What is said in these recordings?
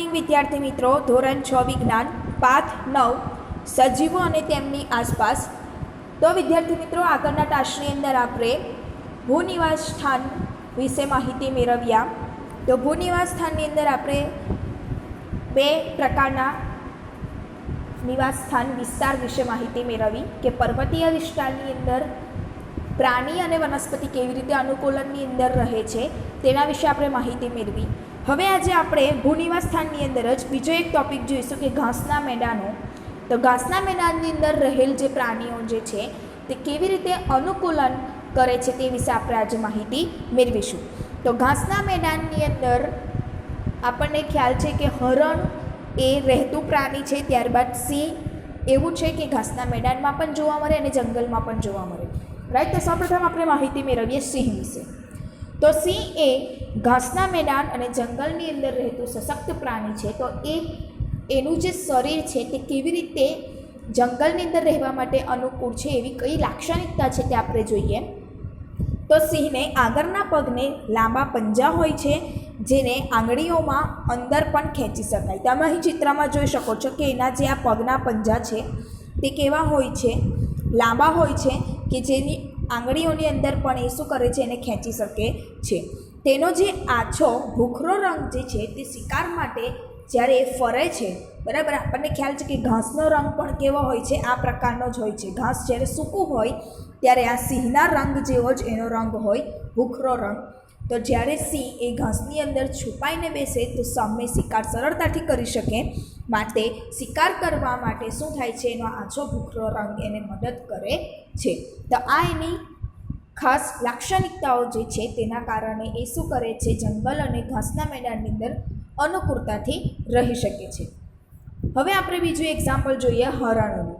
Morning વિદ્યાર્થી મિત્રો, ધોરણ છ વિજ્ઞાન પાઠ નવ, સજીવો અને તેમની આસપાસ. તો વિદ્યાર્થી મિત્રો, આગળના ટાસ્કની અંદર આપણે ભૂનિવાસ સ્થાન વિશે માહિતી મેળવ્યા. તો ભૂનિવાસ સ્થાનની અંદર આપણે બે પ્રકારના નિવાસ સ્થાન વિસ્તાર વિશે માહિતી મેળવી કે પર્વતીય વિસ્તારની અંદર પ્રાણી અને વનસ્પતિ કેવી રીતે અનુકૂલનની અંદર રહે છે તેના વિશે આપણે માહિતી મેળવી. હવે આજે આપણે ભૂનિવાસ સ્થાનની અંદર જ બીજો એક ટોપિક જોઈશું કે ઘાસના મેદાનો. તો ઘાસના મેદાનની અંદર રહેલ જે પ્રાણીઓ જે છે, તે કેવી રીતે અનુકૂલન કરે છે તે વિશે આપણે આજે માહિતી મેળવીશું. તો ઘાસના મેદાનની અંદર આપણને ખ્યાલ છે કે હરણ એ રહેતું પ્રાણી છે, ત્યારબાદ સિંહ એવું છે કે ઘાસના મેદાનમાં પણ જોવા મળે અને જંગલમાં પણ જોવા મળે. રાઈટ તો સૌપ્રથમ આપણે માહિતી મેળવીએ સિંહ વિશે. તો સિંહ એ ઘાસના મેદાન અને જંગલની અંદર રહેતું સશક્ત પ્રાણી છે. તો એ એનું જે શરીર છે તે કેવી રીતે જંગલની અંદર રહેવા માટે અનુકૂળ છે એવી કઈ લાક્ષણિકતા છે તે આપણે જોઈએ. તો સિંહને આગળના પગને લાંબા પંજા હોય છે જેને આંગળીઓમાં અંદર પણ ખેંચી શકાય. તમે અહીં ચિત્રમાં જોઈ શકો છો કે એના જે આ પગના પંજા છે તે કેવા હોય છે? લાંબા હોય છે કે જેની આંગળીઓની અંદર પણ એ શું કરે છે એને ખેંચી શકે છે. તેનો જે આછો ભૂખરો રંગ જે છે તે શિકાર માટે જ્યારે એ ફરે છે, બરાબર? આપણને ખ્યાલ છે કે ઘાસનો રંગ પણ કેવો હોય છે? આ પ્રકારનો જ હોય છે. ઘાસ જ્યારે સૂકું હોય, ત્યારે આ સિંહના રંગ જેવો જ એનો રંગ હોય, ભૂખરો રંગ. તો જ્યારે સિંહ એ ઘાસની અંદર છુપાઈને બેસે, તો સામે શિકાર સરળતાથી કરી શકે. માટે શિકાર કરવા માટે શું થાય છે? એનો આછો ભૂખરો રંગ એને મદદ કરે છે. તો આ એની ખાસ લાક્ષણિકતાઓ જે છે તેના કારણે એ શું કરે છે? જંગલ અને ઘાસના મેદાનની અંદર અનુકૂળતાથી રહી શકે છે. હવે આપણે બીજું એક્ઝામ્પલ જોઈએ હરણનું.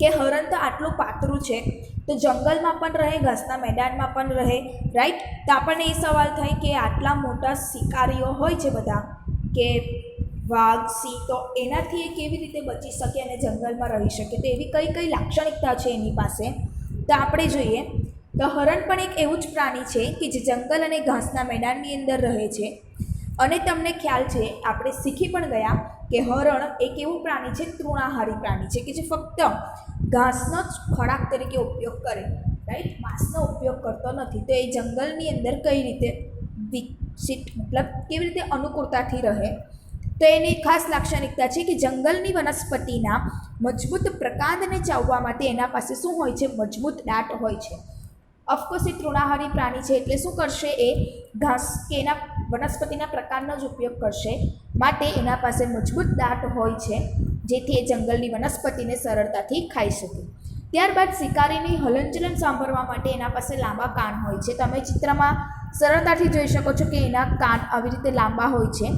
કે હરણ તો આટલું પાતળું છે, તો જંગલમાં પણ રહે, ઘાસના મેદાનમાં પણ રહે રાઈટ તો આપણને એ સવાલ થાય કે આટલા મોટા શિકારીઓ હોય છે બધા, કે વાઘ સિંહ તો એનાથી એ કેવી રીતે બચી શકે અને જંગલમાં રહી શકે તો એવી કઈ કઈ લાક્ષણિકતા છે એની પાસે? તો આપણે જોઈએ, તો હરણ પણ એક એવું જ પ્રાણી છે કે જે જંગલ અને ઘાસના મેદાનની અંદર રહે છે. અને તમને ખ્યાલ છે, આપણે શીખી પણ ગયા કે હરણ એક એવું પ્રાણી છે, તૃણાહારી પ્રાણી છે કે જે ફક્ત ઘાસનો જ ખોરાક તરીકે ઉપયોગ કરે રાઈટ માંસનો ઉપયોગ કરતો નથી. તો એ જંગલની અંદર કઈ રીતે વિકસિત, મતલબ કેવી રીતે અનુકૂળતાથી રહે? તો એની ખાસ લાક્ષણિકતા છે કે જંગલની વનસ્પતિના મજબૂત પ્રકાંડને ચાવવા માટે એના પાસે શું હોય છે? મજબૂત દાંત હોય છે. ઓફકોર્સ એ તૃણાહારી પ્રાણી છે એટલે શું કરશે? એ ઘાસ કે એના વનસ્પતિના પ્રકારનો જ ઉપયોગ કરશે માટે એના પાસે મજબૂત દાંત હોય છે, જેથી એ જંગલની વનસ્પતિને સરળતાથી ખાઈ શકે. ત્યારબાદ શિકારીની હલનચલન સાંભળવા માટે એના પાસે લાંબા કાન હોય છે. તમે ચિત્રમાં સરળતાથી જોઈ શકો છો કે એના કાન આવી રીતે લાંબા હોય છે.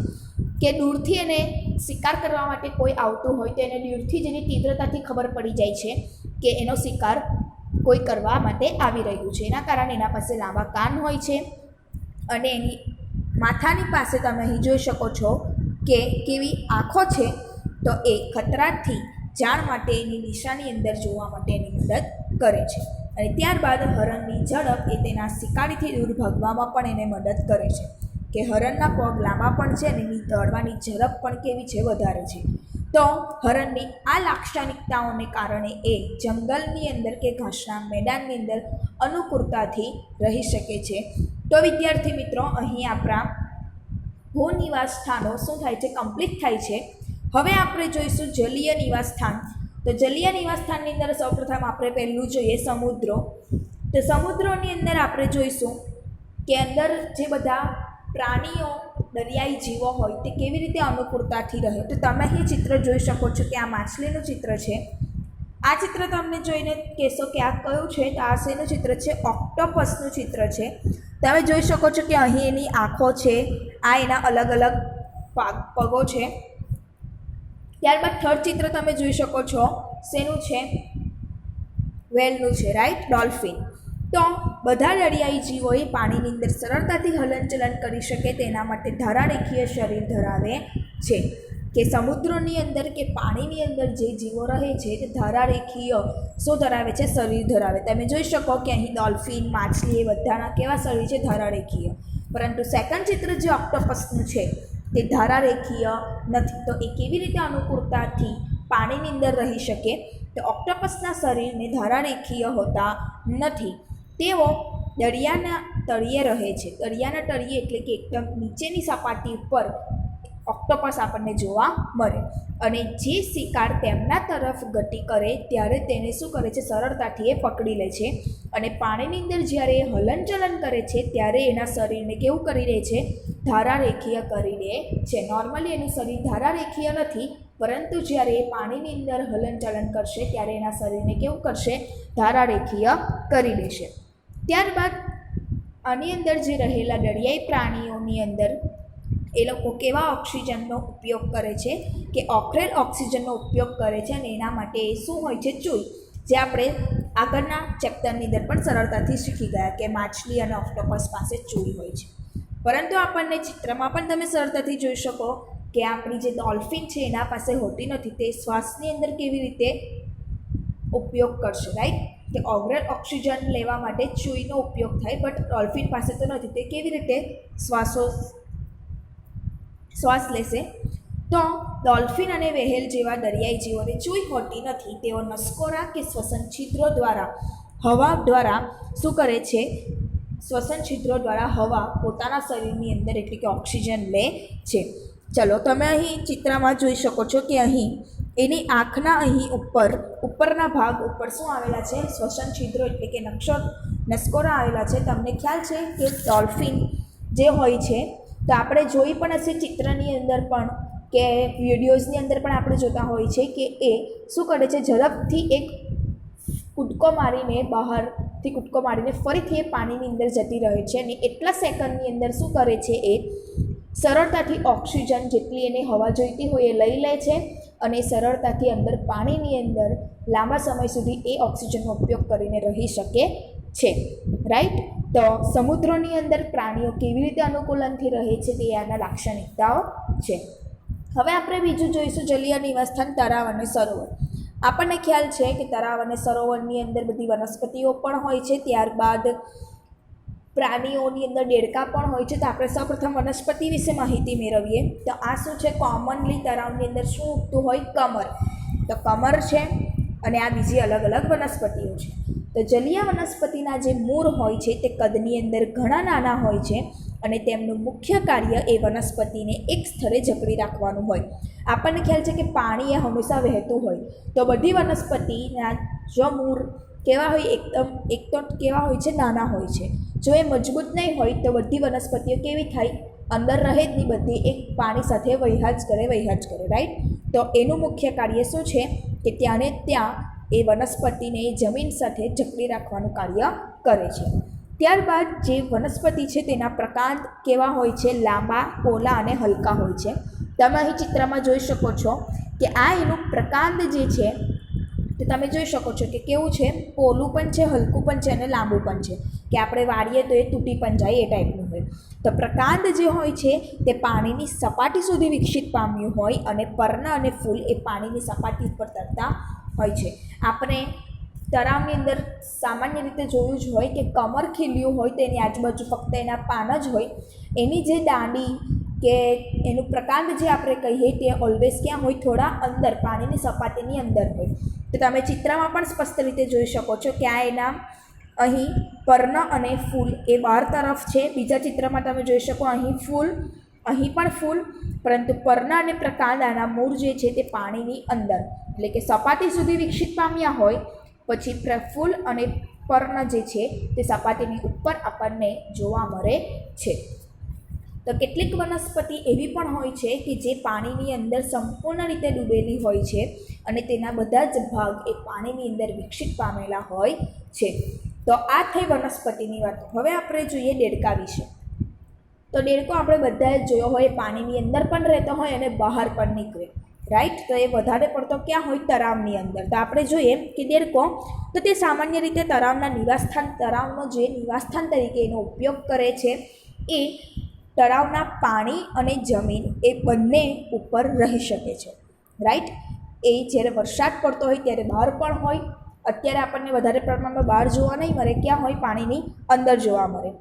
કે દૂરથી એને શિકાર કરવા માટે કોઈ આવતું હોય તો એને દૂરથી જ એની તીવ્રતાથી ખબર પડી જાય છે કે એનો શિકાર કોઈ કરવા માટે આવી રહ્યું છે. એના કારણે એના પાસે લાંબા કાન હોય છે અને એની માથાની પાસે તમે અહીં જોઈ શકો છો કે કેવી આંખો છે તો એ ખતરાથી જાણ માટે એની દિશાની અંદર જોવા માટે એની મદદ કરે છે. અને ત્યારબાદ હરણની ઝડપ એ તેના શિકારીથી દૂર ભાગવામાં પણ એને મદદ કરે છે. કે હરણના પગ લાંબા પણ છે અને એની દોડવાની ઝડપ પણ કેવી છે વધારે છે. તો હરણની આ લાક્ષણિકતાઓને કારણે એ જંગલની અંદર કે ઘાસના મેદાનની અંદર અનુકૂળતાથી રહી શકે છે. તો વિદ્યાર્થી મિત્રો, અહીં આપણા ભૂ નિવાસ સ્થાનો શું થાય છે? કમ્પ્લીટ થાય છે. હવે આપણે જોઈશું જલીય નિવાસ સ્થાન. તો જલીય નિવાસ સ્થાનની અંદર સૌપ્રથમ આપણે પહેલું જોઈએ સમુદ્રો. તો સમુદ્રોની અંદર આપણે જોઈશું કે અંદર જે બધા પ્રાણીઓ, દરિયાઈ જીવો હોય તે કેવી રીતે અનુકૂળતાથી રહે? તો તમે અહીં ચિત્ર જોઈ શકો છો કે આ માછલીનું ચિત્ર છે. આ ચિત્ર તમને જોઈને કહેશો કે આ કયું છે? તો આ શેનું ચિત્ર છે? ઓક્ટોપસનું ચિત્ર છે. તમે જોઈ શકો છો કે અહીં એની આંખો છે. આ એના અલગ અલગ પાગ પગો છે. ત્યારબાદ થર્ડ ચિત્ર તમે જોઈ શકો છો. શેનું છે? વેલનું છે, રાઈટ? ડોલ્ફિન. તો બધા દરિયાઈ જીવોએ પાણીની અંદર સરળતાથી હલનચલન કરી શકે તેના માટે ધારારેખીય શરીર ધરાવે છે કે સમુદ્રની અંદર કે પાણીની અંદર જે જીવો રહે છે તે ધારારેખીય શું ધરાવે છે? શરીર ધરાવે. તમે જોઈ શકો કે અહીં ડોલ્ફિન, માછલી એ બધાના કેવા શરીર છે? ધારારેખીય. પરંતુ સેકન્ડ ચિત્ર જે ઓક્ટોપસનું છે તે ધારારેખીય નથી. તો એ કેવી રીતે અનુકૂળતાથી પાણીની અંદર રહી શકે? તો ઓક્ટોપસના શરીરને ધારારેખીય હોતા નથી. તેઓ દરિયાના તળિયે રહે છે. દરિયાના તળિયે એટલે કે એકદમ નીચેની સપાટી ઉપર ઓક્ટોપસ આપણને જોવા મળે. અને જે શિકાર તેમના તરફ ગતિ કરે ત્યારે તેને શું કરે છે? સરળતાથી એ પકડી લે છે. અને પાણીની અંદર જ્યારે એ હલનચલન કરે છે, ત્યારે એના શરીરને કેવું કરી દે છે? ધારારેખીય કરી દે છે. નોર્મલી એનું શરીર ધારારેખીય નથી, પરંતુ જ્યારે એ પાણીની અંદર હલનચલન કરશે, ત્યારે એના શરીરને કેવું કરશે? ધારારેખીય કરી દેશે. ત્યારબાદ આની અંદર જે રહેલા દરિયાઈ પ્રાણીઓની અંદર એ લોકો કેવા ઓક્સિજનનો ઉપયોગ કરે છે, કે ઓક્રેલ ઓક્સિજનનો ઉપયોગ કરે છે અને એના માટે એ શું હોય છે ચૂઈ જે આપણે આગળના ચેપ્ટરની અંદર પણ સરળતાથી શીખી ગયા કે માછલી અને ઓક્ટોપસ પાસે ચૂઈ હોય છે. પરંતુ આપણને ચિત્રમાં પણ તમે સરળતાથી જોઈ શકો કે આપણી જે ડોલ્ફિન છે એના પાસે હોતી નથી, તે શ્વાસની અંદર કેવી રીતે ઉપયોગ કરશે, રાઈટ? કે ઓગ્રેલ ઓક્સિજન લેવા માટે ચૂઈનો ઉપયોગ થાય બટ ડોલ્ફિન પાસે તો નથી. તે કેવી રીતે શ્વાસો, શ્વાસ લેશે? તો ડોલ્ફિન અને વહેલ જેવા દરિયાઈ જીવોને ચૂઈ હોતી નથી. તેઓ નસકોરા કે શ્વસન છિદ્રો દ્વારા, હવા દ્વારા શું કરે છે? શ્વસન છિદ્રો દ્વારા હવા પોતાના શરીરની અંદર એટલે કે ઓક્સિજન લે છે. ચલો, તમે અહીં ચિત્રમાં જોઈ શકો છો કે અહીં એની આંખના અહીં ઉપર, ઉપરના ભાગ ઉપર શું આવેલા છે? શ્વસન છિદ્રો એટલે કે નક્ષો, નસકોરા આવેલા છે. તમને ખ્યાલ છે કે ડોલ્ફિન જે હોય છે, તો આપણે જોઈ પણ હશે ચિત્રની અંદર પણ કે વિડીયોઝની અંદર પણ આપણે જોતા હોય છે કે એ શું કરે છે? ઝડપથી એક કૂદકો મારીને બહારથી કૂદકો મારીને ફરીથી એ પાણીની અંદર જતી રહે છે અને એટલા સેકન્ડની અંદર શું કરે છે એ સરળતાથી ઓક્સિજન જેટલી એને હવા જોઈતી હોય એ લઈ લે છે અને સરળતાથી અંદર પાણીની અંદર લાંબા સમય સુધી એ ઓક્સિજનનો ઉપયોગ કરીને રહી શકે છે. રાઈટ તો સમુદ્રોની અંદર પ્રાણીઓ કેવી રીતે અનુકૂલનથી રહે છે તે આના લાક્ષણિકતાઓ છે. હવે આપણે બીજું જોઈશું જલીય નિવાસસ્થાન તળાવ અને સરોવર. આપણને ખ્યાલ છે કે તળાવ અને સરોવરની અંદર બધી વનસ્પતિઓ પણ હોય છે, ત્યારબાદ પ્રાણીઓની અંદર દેડકા પણ હોય છે, તો આપણે સૌપ્રથમ વનસ્પતિ વિશે માહિતી મેળવીએ. તો આ શું છે? કોમનલી તળાવની અંદર શું ઉગતું હોય? કમર. તો કમર છે અને આ બીજી અલગ અલગ વનસ્પતિઓ છે. તો જલીય વનસ્પતિના જે મૂળ હોય છે, તે કદની અંદર ઘણા નાના હોય છે અને તેમનું મુખ્ય કાર્ય એ વનસ્પતિને એક સ્થળે જકડી રાખવાનું હોય. આપણને ખ્યાલ છે કે પાણી એ હંમેશા વહેતું હોય. તો બધી વનસ્પતિના જો મૂળ કેવા હોય એકદમ, એક તો કેવા હોય છે, નાના હોય છે. જો એ મજબૂત નહીં હોય તો બધી વનસ્પતિઓ કેવી થાય? અંદર રહે જ નહીં બધી, એક પાણી સાથે વહ્યા જ કરે વહ્યા જ કરે રાઈટ તો એનું મુખ્ય કાર્ય શું છે? કે ત્યાંને ત્યાં એ વનસ્પતિને જમીન સાથે જકડી રાખવાનું કાર્ય કરે છે. ત્યારબાદ જે વનસ્પતિ છે તેના પ્રકાંડ કેવા હોય છે? લાંબા, પોલા અને હલકા હોય છે. તમે અહીં ચિત્રમાં જોઈ શકો છો કે આ એનું પ્રકાંડ જે છે તે તમે જોઈ શકો છો કે કેવું છે, પોલું પણ છે, હલકું પણ છે અને લાંબુ પણ છે. કે આપણે વાળીએ તો એ તૂટી પણ જાય એ ટાઈપનું હોય. તો પ્રકાંડ જે હોય છે, તે પાણીની સપાટી સુધી વિકસિત પામ્યું હોય અને પર્ણ અને ફૂલ એ પાણીની સપાટી ઉપર તરતા હોય છે. આપણે તળાવની અંદર સામાન્ય રીતે જોયું જ હોય કે કમર ખીલ્યું હોય તેની આજુબાજુ ફક્ત એના પાન જ હોય. એની જે દાંડી કે એનું પ્રકાંડ જે આપણે કહીએ તે ઓલવેઝ ક્યાં હોય? થોડા અંદર, પાણીની સપાટીની અંદર હોય. તો તમે ચિત્રમાં પણ સ્પષ્ટ રીતે જોઈ શકો છો કે આ એના અહીં પર્ણ અને ફૂલ એ બહાર તરફ છે. બીજા ચિત્રમાં તમે જોઈ શકો અહીં ફૂલ, અહીં પણ ફૂલ, પરંતુ પર્ણ અને પ્રકાંડ આના મૂળ જે છે તે પાણીની અંદર. એટલે કે સપાટી સુધી વિકસિત પામ્યા હોય, પછી પ્ર- ફૂલ અને પર્ણ જે છે તે સપાટીની ઉપર આપણને જોવા મળે છે. તો કેટલીક વનસ્પતિ એવી પણ હોય છે કે જે પાણીની અંદર સંપૂર્ણ રીતે ડૂબેલી હોય છે અને તેના બધા જ ભાગ એ પાણીની અંદર વિકસિત પામેલા હોય છે. તો આ થઈ વનસ્પતિની વાત. હવે આપણે જોઈએ દેડકા વિશે. તો દેડકો આપણે બધાએ જોયો હોય પાણીની અંદર પણ રહેતો હોય અને બહાર પણ નીકળે. રાઈટ તો એ વધારે પડતો ક્યાં હોય? તળાવની અંદર. તો આપણે જોઈએ કે દેડકો તો તે સામાન્ય રીતે તળાવના નિવાસસ્થાન તળાવનો જે નિવાસસ્થાન તરીકે એનો ઉપયોગ કરે છે, એ તળાવના પાણી અને જમીન એ બંને ઉપર રહી શકે છે રાઈટ એ જ્યારે વરસાદ પડતો હોય ત્યારે બહાર પણ હોય, અત્યારે આપણને વધારે પ્રમાણમાં બહાર જોવા નહીં મળે, ક્યાં હોય પાણીની અંદર જોવા મળે.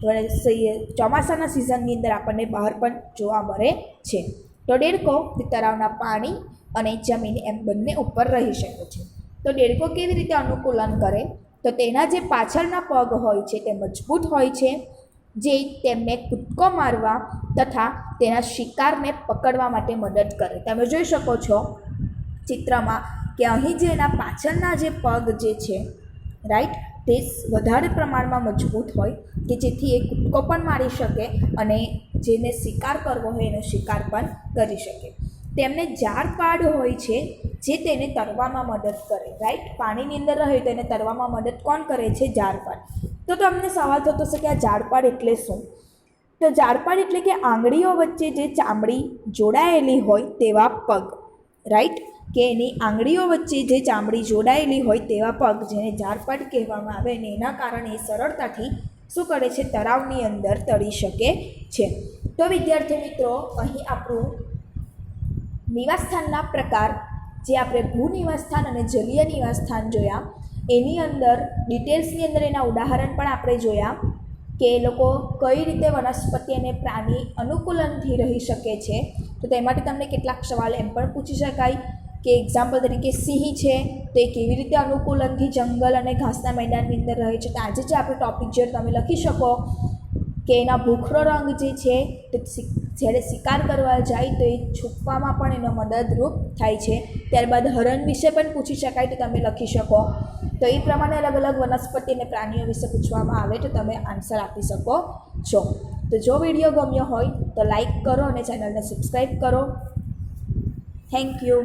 તો ચોમાસાના સિઝનની અંદર આપણને બહાર પણ જોવા મળે છે. તો દેડકો તળાવના પાણી અને જમીન એમ બંને ઉપર રહી શકે છે. તો દેડકો કેવી રીતે અનુકૂલન કરે? તો તેના જે પાછળના પગ હોય છે તે મજબૂત હોય છે જે તેમને કૂદકો મારવા તથા તેના શિકારને પકડવા માટે મદદ કરે. તમે જોઈ શકો છો ચિત્રમાં કે અહીં જે એના પાછળના જે પગ જે છે રાઈટ તે વધારે પ્રમાણમાં મજબૂત હોય કે જેથી એ કૂદકો પણ મારી શકે અને જેને શિકાર કરવો હોય એનો શિકાર પણ કરી શકે. તેમને ઝાડપાડ હોય છે જે તેને તરવામાં મદદ કરે રાઈટ પાણીની અંદર રહે તેને તરવામાં મદદ કોણ કરે છે? ઝાડપાડ તો તમને સવાલ થતો હશે કે આ ઝાડપાડ એટલે શું? તો ઝાડપાડ એટલે કે આંગળીઓ વચ્ચે જે ચામડી જોડાયેલી હોય તેવા પગ રાઈટ કે એની આંગળીઓ વચ્ચે જે ચામડી જોડાયેલી હોય તેવા પગ જેને ઝાડપાડ કહેવામાં આવે ને એના કારણે સરળતાથી શું કરે છે? તળાવની અંદર તળી શકે છે. તો વિદ્યાર્થી મિત્રો, અહીં આપણું નિવાસસ્થાનના પ્રકાર જે આપણે ભૂ નિવાસસ્થાન અને જલીય નિવાસસ્થાન જોયા, એની અંદર ડિટેલ્સની અંદર એના ઉદાહરણ પણ આપણે જોયા કે એ લોકો કઈ રીતે વનસ્પતિ અને પ્રાણી અનુકૂલનથી રહી શકે છે. તો તેમાંથી તમને કેટલાક સવાલ એમ પણ પૂછી શકાય કે એક્ઝામ્પલ તરીકે સિંહ છે, તો કેવી રીતે અનુકૂલનથી જંગલ અને ઘાસના મેદાનની અંદર રહે છે. તો આજે જે આપણે ટોપિક જે તમે લખી શકો કે એના ભૂખરો રંગ જે છે, તે જ્યારે શિકાર કરવા જાય તો એ છુપવામાં પણ એનો મદદરૂપ થાય છે. ત્યારબાદ હરણ વિશે પણ પૂછી શકાય તો તમે લખી શકો. તો એ પ્રમાણે અલગ અલગ વનસ્પતિ અને પ્રાણીઓ વિશે પૂછવામાં આવે તો તમે આન્સર આપી શકો છો. તો જો વીડિયો ગમ્યો હોય તો લાઈક કરો અને ચેનલને સબસ્ક્રાઈબ કરો. Thank you.